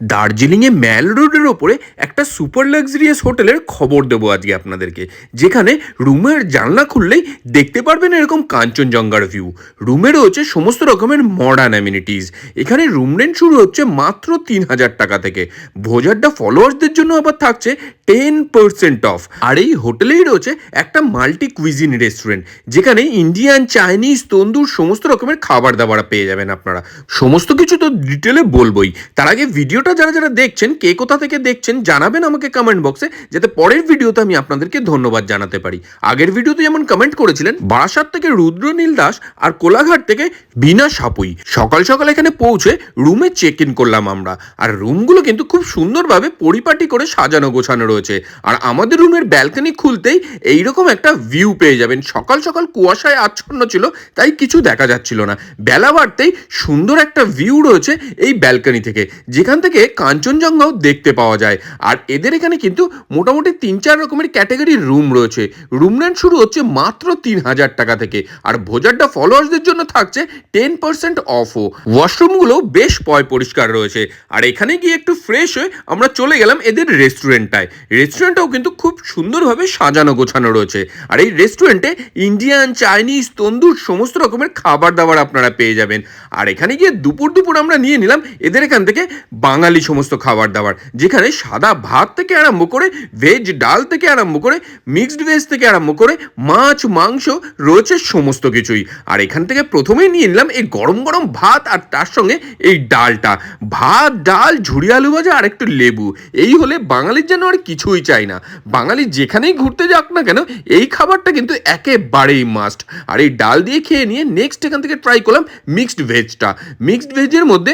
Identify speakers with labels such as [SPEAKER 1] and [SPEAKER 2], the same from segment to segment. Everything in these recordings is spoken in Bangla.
[SPEAKER 1] দার্জিলিংয়ে ম্যাল রোডের ওপরে একটা সুপার লাক্সারিয়াস হোটেলের খবর দেবো আজকে আপনাদেরকে, যেখানে রুমের জানলা খুললেই দেখতে পারবেন এরকম কাঞ্চনজঙ্ঘার ভিউ রুমে রয়েছে সমস্ত রকমের মডার্ন অ্যামিনিটিস এখানে রুম রেন্ট শুরু হচ্ছে মাত্র তিন হাজার টাকা থেকে। ভোজারটা ফলোয়ার্সদের জন্য আবার থাকছে টেন পার্সেন্ট অফ আর এই হোটেলেই রয়েছে একটা মাল্টি কুইজিন রেস্টুরেন্ট যেখানে ইন্ডিয়ান চাইনিজ তন্দুর সমস্ত রকমের খাবার দাবার পেয়ে যাবেন আপনারা। সমস্ত কিছু তো ডিটেলে বলবোই। তার আগে ভিডিওটা যারা যারা দেখছেন, কে কোথা থেকে দেখছেন, জানাবেন আমাকে কমেন্ট বক্সে যাতে পরের ভিডিওতে আমি আপনাদেরকে ধন্যবাদ জানাতে পারি। আগের ভিডিওতে যেমন কমেন্ট করেছিলেন, বারাসাত থেকে রুদ্রনীল দাস আর কোলাঘাট থেকে বিনা সাপুই। সকাল সকাল এখানে পৌঁছে রুমে চেক ইন করলাম আমরা। আর রুমগুলো কিন্তু খুব সুন্দরভাবে পরিপাটি করে সাজানো গোছানো রয়েছে। আর আমাদের রুমের ব্যালকনি খুলতেই এইরকম একটা ভিউ পেয়ে যাবেন। সকাল সকাল কুয়াশায় আচ্ছন্ন ছিল, তাই কিছু দেখা যাচ্ছিল না। বেলা বাড়তেই সুন্দর একটা ভিউ রয়েছে এই ব্যালকনি থেকে। যেখান থেকে কাঞ্চনজঙ্ঘাও দেখতে পাওয়া যায়। আর এদের এখানে কিন্তু মোটামুটি তিন চার রকমের ক্যাটাগরির রুম রয়েছে। রুম রেন্ট শুরু হচ্ছে মাত্র তিন হাজার টাকা থেকে। আর ভোজারটা ফলোয়ার্সদের জন্য থাকছে টেন পার্সেন্ট অফও। ওয়াশরুমগুলো বেশ পয় পরিষ্কার রয়েছে। আর এখানে গিয়ে একটু ফ্রেশ হয়ে আমরা চলে গেলাম এদের রেস্টুরেন্টটায়। রেস্টুরেন্টটাও কিন্তু খুব সুন্দরভাবে সাজানো গোছানো রয়েছে। আর এই রেস্টুরেন্টে ইন্ডিয়ান, চাইনিজ, তন্দুর সমস্ত রকমের খাবার দাবার আপনারা পেয়ে যাবেন। আর এখানে গিয়ে দুপুর দুপুর আমরা নিয়ে নিলাম এদের এখান থেকে বাঙালি সমস্ত খাবার দাবার, যেখানে সাদা ভাত থেকে আরম্ভ করে ভেজ ডাল থেকে আরম্ভ করে মিক্সড ভেজ থেকে আরম্ভ করে মাছ, মাংস রয়েছে সমস্ত কিছুই। আর এখান থেকে প্রথমেই নিয়ে নিলাম এই গরম গরম ভাত আর তার সঙ্গে এই ডালটা। ভাত, ডাল, ঝুড়ি আলু ভাজা আর একটু লেবু। এই হলে বাঙালির যেন আর কিছুই চাই না। বাঙালি যেখানেই ঘুরতে যাক না কেন, এই খাবারটা কিন্তু একেবারেই মাস্ট আর এই ডাল দিয়ে খেয়ে নিয়ে নেক্সট এখান থেকে ট্রাই করলাম মিক্সড ভেজটা মিক্সড ভেজের মধ্যে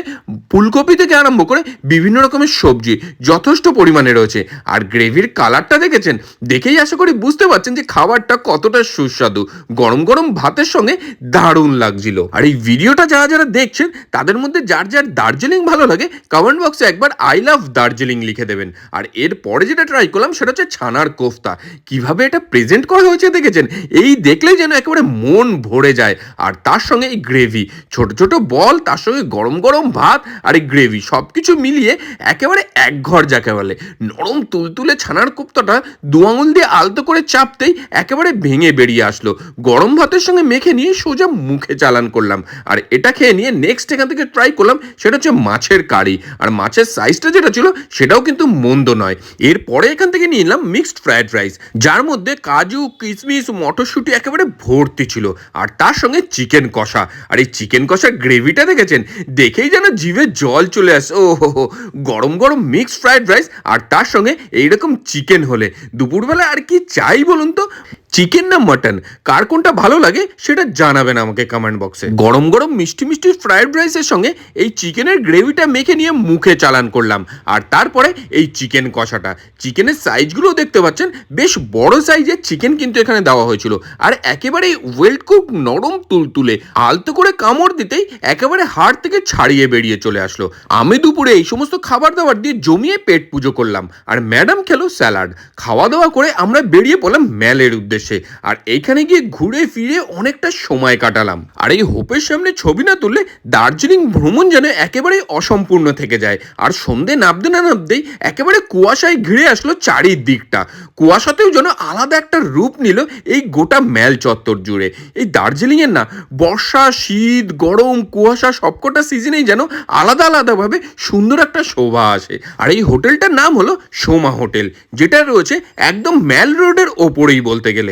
[SPEAKER 1] ফুলকপি থেকে আরম্ভ করে বিভিন্ন রকমের সবজি যথেষ্ট পরিমাণে রয়েছে। আর গ্রেভির কালারটা দেখেছেন? দেখেই আশা করি বুঝতে পারছেন যে খাবারটা কতটা সুস্বাদু। গরম গরম ভাতের সঙ্গে দারুণ লাগছিল। আর এই ভিডিওটা যারা যারা দেখছেন, তাদের মধ্যে যার যার দার্জিলিং ভালো লাগে কমেন্ট বক্সে একবার আই লাভ দার্জিলিং লিখে দেবেন। আর এর পরে যেটা ট্রাই করলাম, সেটা হচ্ছে ছানার কোফতা। কীভাবে এটা প্রেজেন্ট করা হয়েছে দেখেছেন? এই দেখলেই যেন একেবারে মন ভরে যায়। আর তার সঙ্গে এই গ্রেভি ছোট ছোট বল, তার সঙ্গে গরম গরম ভাত, আর এই গ্রেভি সব কিছু মিলিয়ে একেবারে এক ঘর যাকে বলে। নরম তুলতুলে ছানার কোপ্তাটা দু আঙুল দিয়ে আলতো করে চাপতেই একেবারে ভেঙে বেরিয়ে আসলো। গরম ভাতের সঙ্গে মেখে নিয়ে সোজা মুখে চালান করলাম। আর এটা খেয়ে নিয়ে নেক্সট এখান থেকে ট্রাই করলাম, সেটা হচ্ছে মাছের কারি। আর মাছের সাইজটা যেটা ছিল, সেটাও কিন্তু মন্দ নয়। এরপরে এখান থেকে নিয়ে নিলাম মিক্সড ফ্রায়েড রাইস যার মধ্যে কাজু কিশমিশ মটরশুঁটি একেবারে ভর্তি ছিল। আর তার সঙ্গে চিকেন কষা। আর এই চিকেন কষার গ্রেভিটা দেখেছেন? দেখেই যেন জিভে জল চলে আসে। ও হো হো গরম গরম মিক্সড ফ্রায়েড রাইস আর তার সঙ্গে এইরকম চিকেন হলে। দুপুরবেলা আর কি চাই বলুন তো? চিকেন না মাটন কার কোনটা ভালো লাগে সেটা জানাবেন আমাকে কমেন্ট বক্সে গরম গরম মিষ্টি মিষ্টি ফ্রাইড রাইসের সঙ্গে এই চিকেনের গ্রেভিটা মেখে নিয়ে মুখে চালান করলাম। আর তারপরে এই চিকেন কষাটা। চিকেনের সাইজগুলো দেখতে পাচ্ছেন, বেশ বড় সাইজের চিকেন কিন্তু এখানে দেওয়া হয়েছিল। আর একেবারে ওয়েল কুক নরম তুলতুলে, আলতো করে কামড় দিতেই একেবারে হাড় থেকে ছাড়িয়ে বেরিয়ে চলে আসলো। আমি দুপুরে এই সমস্ত খাবার দাবার দিয়ে জমিয়ে পেট পুজো করলাম। আর ম্যাডাম খেলো স্যালাড খাওয়া দাওয়া করে আমরা বেরিয়ে পড়লাম ম্যালের উদ্দেশ্যে। আর এইখানে গিয়ে ঘুরে ফিরে অনেকটা সময় কাটালাম। আর এই হোপের সামনে ছবি না তুললে দার্জিলিং ভ্রমণ যেন একেবারে অসম্পূর্ণ থেকে যায়। আর সন্ধে নামতে না নামতেই একেবারে কুয়াশায় ঘিরে আসলো চারিদিকটা। কুয়াশাতেও যেন আলাদা একটা রূপ নিল এই গোটা ম্যাল চত্বর জুড়ে। এই দার্জিলিংয়ের না, বর্ষা, শীত, গরম, কুয়াশা সবকটা সিজনেই যেন আলাদা আলাদাভাবে সুন্দর একটা শোভা আসে। আর এই হোটেলটার নাম হলো সোমা হোটেল, যেটা রয়েছে একদম ম্যাল রোডের ওপরেই বলতে গেলে।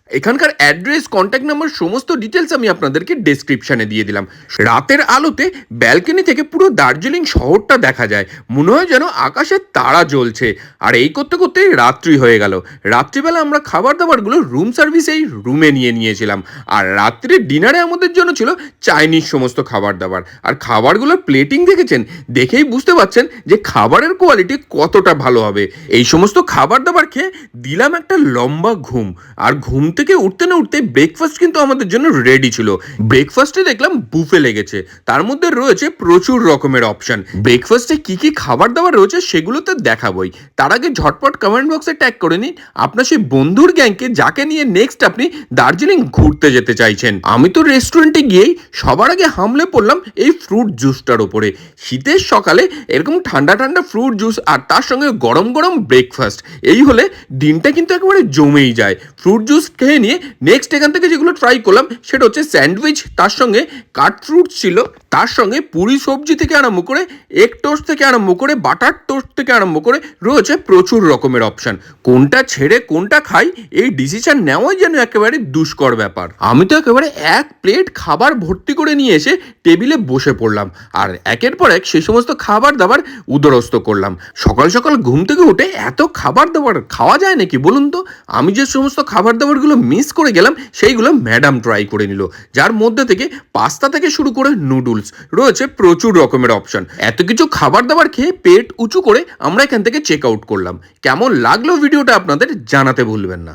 [SPEAKER 1] এখানকার অ্যাড্রেস কন্ট্যাক্ট নাম্বার সমস্ত ডিটেলস আমি আপনাদেরকে ডেসক্রিপশানে দিয়ে দিলাম। রাতের আলোতে ব্যালকনি থেকে পুরো দার্জিলিং শহরটা দেখা যায়। মনে হয় যেন আকাশে তারা জ্বলছে। আর এই করতে করতে রাত্রি হয়ে গেল। রাত্রিবেলা আমরা খাবার দাবারগুলো রুম সার্ভিসেই রুমে নিয়ে নিয়েছিলাম। আর রাত্রির ডিনারে আমাদের জন্য ছিল চাইনিজ সমস্ত খাবার দাবার আর খাবারগুলোর প্লেটিং দেখেছেন? দেখেই বুঝতে পারছেন যে খাবারের কোয়ালিটি কতটা ভালো হবে। এই সমস্ত খাবার দাবার খেয়ে দিলাম একটা লম্বা ঘুম। আর ঘুমতে থেকে উঠতে না উঠতে ব্রেকফাস্ট কিন্তু আমাদের জন্য রেডি ছিল। ব্রেকফাস্টে দেখলাম বুফে লেগেছে। তার মধ্যে রয়েছে প্রচুর রকমের অপশন ব্রেকফাস্টে কি কি খাবার দাবার রয়েছে সেগুলো তো দেখাবই। তার আগে ঝটপট কমেন্ট বক্সে ট্যাগ করে নিন। আপনার সেই বন্ধুর গ্যাংকে যাকে নিয়ে নেক্সট আপনি দার্জিলিং ঘুরতে যেতে চাইছেন। আমি তো রেস্টুরেন্টে গিয়েই সবার আগে হামলে পড়লাম এই ফ্রুট জুসটার ওপরে শীতের সকালে এরকম ঠান্ডা ঠান্ডা ফ্রুট জুস আর তার সঙ্গে গরম গরম ব্রেকফাস্ট এই হলে দিনটা কিন্তু একেবারে জমেই যায়। ফ্রুট জুস খেয়ে নিয়ে নেক্সট এখান থেকে যেগুলো ট্রাই করলাম সেটা হচ্ছে স্যান্ডউইচ তার সঙ্গে কাটফ্রুট ছিল। তার সঙ্গে পুরি সবজি থেকে আরম্ভ করে এগ টোস্ট থেকে আরম্ভ করে বাটার টোস্ট থেকে আরম্ভ করে রয়েছে প্রচুর রকমের অপশন কোনটা ছেড়ে কোনটা খাই, এই ডিসিশন নেওয়াই যেন একেবারে দুষ্কর ব্যাপার। আমি তো একেবারে এক প্লেট খাবার ভর্তি করে নিয়ে এসে টেবিলে বসে পড়লাম আর একের পর এক সেই সমস্ত খাবার দাবার উদরস্ত করলাম। সকাল সকাল ঘুম থেকে উঠে এত খাবার দাবার খাওয়া যায় নাকি বলুন তো? আমি যে সমস্ত খাবার দাবারগুলো মিস করে গেলাম, সেইগুলো ম্যাডাম ট্রাই করে নিল, যার মধ্যে থেকে পাস্তা থেকে শুরু করে নুডলস রয়েছে প্রচুর রকমের অপশন এত কিছু খাবার দাবার খেয়ে পেট উঁচু করে আমরা এখান থেকে চেক আউট করলাম। কেমন লাগল ভিডিওটা আপনাদের জানাতে ভুলবেন না।